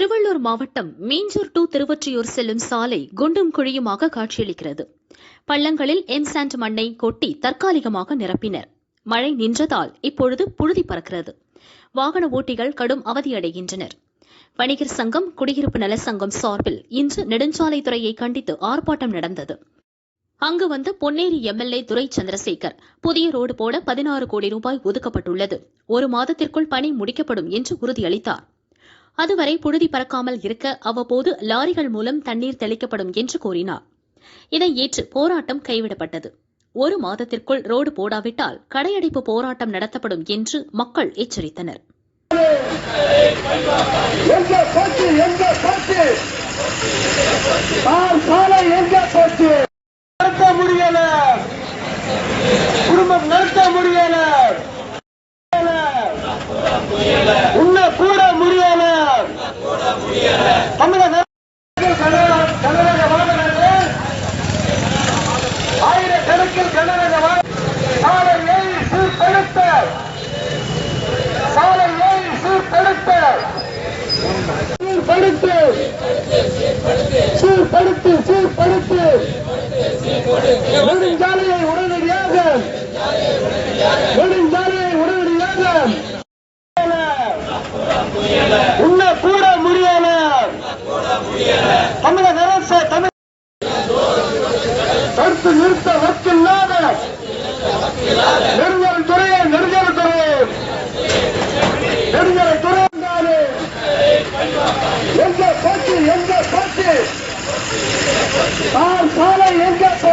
திருவள்ளூர் மாவட்டம் மீஞ்சூர் டு திருவொற்றியூர் செல்லும் சாலை குண்டும் குழியுமாக காட்சியளிக்கிறது. பள்ளங்களில் எம்சாண்ட் மண்ணை கொட்டி தற்காலிகமாக நிரப்பினர். மழை நின்றதால் இப்பொழுது புழுதி பறக்கிறது. வாகன ஓட்டிகள் கடும் அவதியடைகின்றனர். வணிகர் சங்கம் குடியிருப்பு நல சங்கம் சார்பில் இன்று நெடுஞ்சாலைத்துறையை கண்டித்து ஆர்ப்பாட்டம் நடந்தது. அங்கு வந்த பொன்னேரி எம்எல்ஏ துரை சந்திரசேகர் புதிய ரோடு போட பதினாறு கோடி ரூபாய் ஒதுக்கப்பட்டுள்ளது. ஒரு மாதத்திற்குள் பணி முடிக்கப்படும் என்று உறுதியளித்தார். அதுவரை புழுதி பறக்காமல் இருக்க அவ்வப்போது லாரிகள் மூலம் தண்ணீர் தெளிக்கப்படும் என்று கூறினார். இதை ஏற்று போராட்டம் கைவிடப்பட்டது. ஒரு மாதத்திற்குள் ரோடு போடாவிட்டால் கடையடைப்பு போராட்டம் நடத்தப்படும் என்று மக்கள் எச்சரித்தனர் எங்க போச்சு எங்க போச்சு தார் சாலை எங்க போச்சு நடத்த முடியல குடும்பம் நடத்த முடியல உண்ண கூட முடியல தமிழக கனரக கனரக வாகனங்கள் ஆயிரக்கணக்கில் கனரக வாகன சாலையை சீர்படுத்த சாலையை சீர்படுத்த சீர்படுத்து சீர்படுத்து. சீர்படுத்து நெடுஞ்சாலையை உடனடியாக நெடுஞ்சாலையை உடனடியாக. உன்ன கூட முடியல. தமிழக அரசு தமிழ் தடுத்து நிறுத்த வக்கில்லாத நெடுஞ்சல் துறையே நெடுஞ்சல் துறையே. நெடுஞ்சலை துறை என்றாலே எங்க போச்சு எங்க போச்சு? பால் பாலை எங்க போச்சு?